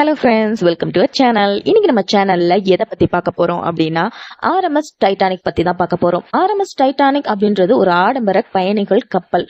Hello friends welcome to a channel இன்னைக்கு நம்ம சேனல்ல எதை பத்தி பார்க்க போறோம் அப்படின்னா ஆர்எம்எஸ் டைட்டானிக் பத்தி தான் பார்க்க போறோம். ஆர்எம்எஸ் டைட்டானிக் அப்படின்றது ஒரு ஆடம்பர பயணிகள் கப்பல்.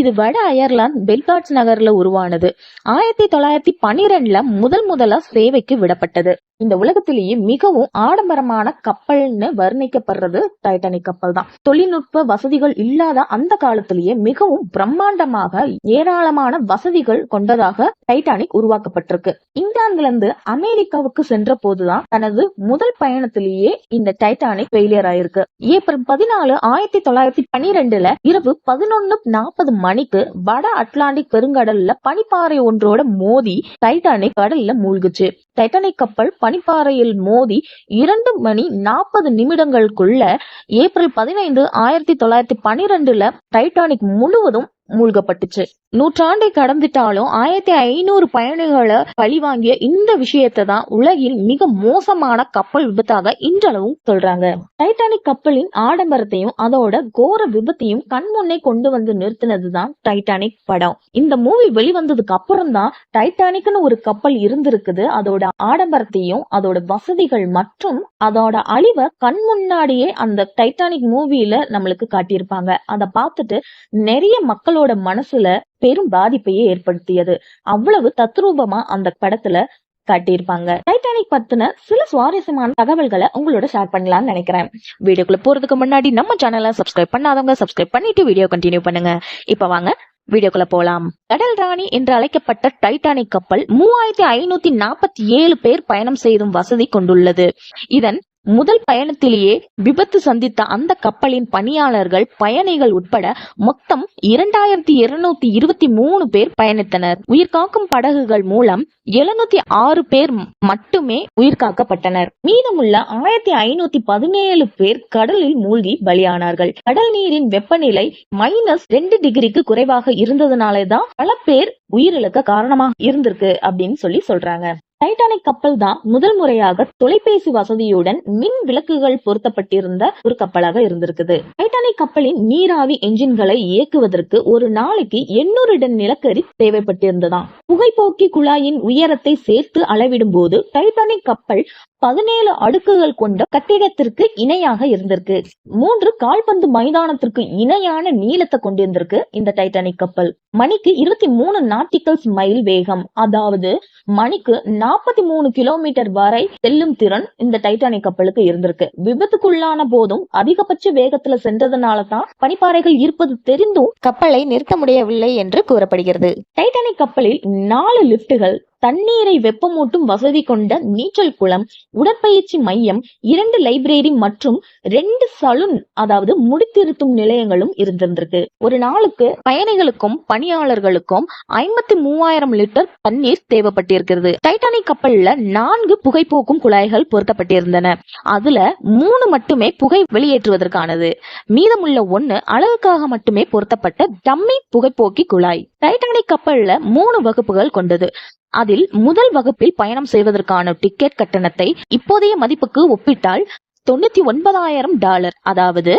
இது வட அயர்லாந்து பெல்காட்ஸ் நகர்ல உருவானது. ஆயிரத்தி தொள்ளாயிரத்தி பன்னிரெண்டுல முதல் முதலா சேவைக்கு விடப்பட்டது. இந்த உலகத்திலேயே மிகவும் ஆடம்பரமான கப்பல்னு வர்ணிக்கப்படுறது டைட்டானிக் கப்பல் தான். தொழில்நுட்ப வசதிகள் இல்லாத அந்த காலத்திலேயே மிகவும் பிரம்மாண்டமாக ஏராளமான வசதிகள் கொண்டதாக டைட்டானிக் உருவாக்கப்பட்டிருக்கு. இங்கிலாந்து இருந்து அமெரிக்காவுக்கு சென்ற போதுதான் தனது முதல் பயணத்திலேயே இந்த டைட்டானிக் ஃபெயிலியர் ஆயிருக்கு. ஏப்ரல் பதினாலு ஆயிரத்தி தொள்ளாயிரத்தி பன்னிரெண்டுல இரவு பதினொன்னு நாற்பது மணிக்கு வட அட்லாண்டிக் பெருங்கடல்ல பனிப்பாறை ஒன்றோட மோதி டைட்டானிக் கடல்ல மூழ்குச்சு. டைட்டானிக் கப்பல் பனிப்பாறையில் மோதி இரண்டு மணி நாற்பது நிமிடங்களுக்குள்ள ஏப்ரல் பதினைந்து ஆயிரத்தி தொள்ளாயிரத்தி பனிரெண்டுல டைட்டானிக் முழுவதும் மூழ்கப்பட்டுச்சு. நூற்றாண்டை கடந்துட்டாலும் ஆயிரத்தி ஐநூறு பயணிகளை பழிவாங்கிய இந்த விஷயத்தை தான் உலகின் மிக மோசமான கப்பல் விபத்தாக இன்றளவும் சொல்றாங்க. டைட்டானிக் கப்பலின் ஆடம்பரத்தையும் அதோட கோர விபத்தையும் கண்முன்னே கொண்டு வந்து நிறுத்தினதுதான் டைட்டானிக் படம். இந்த மூவி வெளிவந்ததுக்கு அப்புறம் தான் டைட்டானிக்னு ஒரு கப்பல் இருந்திருக்குது. அதோட ஆடம்பரத்தையும் அதோட வசதிகள் மற்றும் அதோட அழிவை கண் முன்னாடியே அந்த டைட்டானிக் மூவியில நம்மளுக்கு காட்டியிருப்பாங்க. அதை பார்த்துட்டு நிறைய மக்கள் மக்களோட மனசுல பெரும் பாதிப்பையே ஏற்படுத்தியது. அவ்வளவு தத்ரூபமா அந்த படத்துல காட்டியிருப்பாங்க. டைட்டானிக் பத்தின சில சுவாரஸ்யமான தகவல்களை உங்களோட ஷேர் பண்ணலாம்னு நினைக்கிறேன். வீடியோக்குள்ள போறதுக்கு முன்னாடி நம்ம சேனலை சப்ஸ்கிரைப் பண்ணாதவங்க சப்ஸ்கிரைப் பண்ணிட்டு வீடியோ கண்டினியூ பண்ணுங்க. இப்ப வாங்க வீடியோக்குள்ள போலாம். கடல் ராணி என்று அழைக்கப்பட்ட டைட்டானிக் கப்பல் மூவாயிரத்தி ஐநூத்தி நாற்பத்தி ஏழு பேர் பயணம் செய்தும் வசதி கொண்டுள்ளது. இதன் முதல் பயணத்திலேயே விபத்து சந்தித்த அந்த கப்பலின் பணியாளர்கள் பயணிகள் உட்பட மொத்தம் இரண்டாயிரத்தி இருநூத்தி இருபத்தி மூணு பேர் பயணித்தனர். உயிர்காக்கும் படகுகள் மூலம் எழுநூத்தி ஆறு பேர் மட்டுமே உயிர்காக்கப்பட்டனர் மீதமுள்ள ஆயிரத்தி ஐநூத்தி பதினேழு பேர் கடலில் மூழ்கி பலியானார்கள். கடல் நீரின் வெப்பநிலை மைனஸ் ரெண்டு டிகிரிக்கு குறைவாக இருந்ததுனாலதான் பல பேர் உயிரிழக்க காரணமாக இருந்திருக்கு அப்படின்னு சொல்லி சொல்றாங்க. டைட்டானிக் கப்பல் தான் முதல் முறையாக தொலைபேசி வசதியுடன் மின் விளக்குகள் பொருத்தப்பட்டிருந்த ஒரு கப்பலாக இருந்திருக்குது. டைட்டானிக் கப்பலின் நீராவி என்ஜின்களை இயக்குவதற்கு ஒரு நாளைக்கு எண்ணூறு டன் நிலக்கரி தேவைப்பட்டிருந்ததாம். புகைப்போக்கி குழாயின் உயரத்தை சேர்த்து அளவிடும் போது டைட்டானிக் கப்பல் பதினேழு அடுக்குகள் கொண்ட கட்டிடத்திற்கு இணையாக இருந்திருக்கு. மூன்று கால்பந்து மைதானத்திற்கு இணையான நீளத்தை கொண்டிருந்திருக்கு இந்த டைட்டானிக் கப்பல். மணிக்கு இருபத்தி மூணு நாட்டிகல்ஸ் மைல் வேகம். அதாவது மணிக்கு நாற்பத்தி மூணு கிலோமீட்டர் வரை செல்லும் திறன் இந்த டைட்டானிக் கப்பலுக்கு இருந்திருக்கு. விபத்துக்குள்ளான போதும் அதிகபட்ச வேகத்துல சென்றதுனால தான் பனிப்பாறைகள் இருப்பது தெரிந்தும் கப்பலை நிறுத்த முடியவில்லை என்று கூறப்படுகிறது. டைட்டானிக் கப்பலில் நாலு லிப்டுகள் தண்ணீரை வெப்பமூட்டும் வசதி கொண்ட நீச்சல் குளம் உடற்பயிற்சி மையம் இரண்டு லைப்ரரி மற்றும் ரெண்டு சலூன் அதாவது முடித்திருத்தும் நிலையங்களும் இருந்திருந்திருக்கு. ஒரு நாளுக்கு பயணிகளுக்கும் பணியாளர்களுக்கும் ஐம்பத்தி மூவாயிரம் லிட்டர் தண்ணீர் தேவைப்பட்டிருக்கிறது. டைட்டானிக் கப்பல்ல நான்கு புகைப்போக்கும் குழாய்கள் பொருத்தப்பட்டிருந்தன. அதுல மூணு மட்டுமே புகை வெளியேற்றுவதற்கானது. மீதமுள்ள ஒண்ணு அழகுக்காக மட்டுமே பொருத்தப்பட்ட டம்மி புகைப்போக்கி குழாய். டைட்டானிக் கப்பல்ல மூணு வகுப்புகள் கொண்டது. அதில் முதல் வகுப்பில் பயணம் செய்வதற்கான டிக்கெட் கட்டணத்தை இப்போதைய மதிப்புக்கு ஒப்பிட்டால் தொண்ணூத்தி ஒன்பதாயிரம் டாலர் அதாவது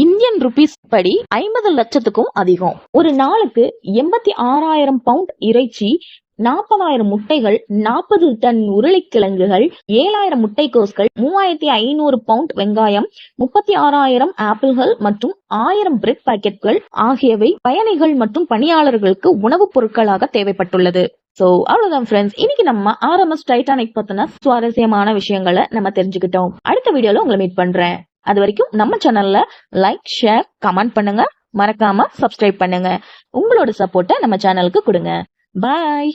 இந்தியன் ருபீஸ் படி ஐம்பது லட்சத்துக்கும் அதிகம். ஒரு நாளுக்கு எண்பத்தி ஆறாயிரம் பவுண்ட் இறைச்சி நாற்பதாயிரம் முட்டைகள் நாற்பது டன் உருளைக்கிழங்குகள் ஏழாயிரம் முட்டைக்கோஸ்கள் மூவாயிரத்தி ஐநூறு பவுண்ட் வெங்காயம் முப்பத்தி ஆறாயிரம் ஆப்பிள்கள் மற்றும் ஆயிரம் பிரெட் பாக்கெட்கள் ஆகியவை பயணிகள் மற்றும் பணியாளர்களுக்கு உணவுப் பொருட்களாக தேவைப்பட்டுள்ளது. ஸோ அவ்வளோதான் ஃப்ரெண்ட்ஸ் இன்னைக்கு நம்ம ஆர்எம்எஸ் டைட்டானிக் பத்தின சுவாரஸ்யமான விஷயங்களை நம்ம தெரிஞ்சுக்கிட்டோம். அடுத்த வீடியோல உங்களை மீட் பண்றேன். அது வரைக்கும் நம்ம சேனல்ல லைக் ஷேர் கமெண்ட் பண்ணுங்க. மறக்காம சப்ஸ்கிரைப் பண்ணுங்க. உங்களோட சப்போர்ட்டை நம்ம சேனலுக்கு கொடுங்க. பாய்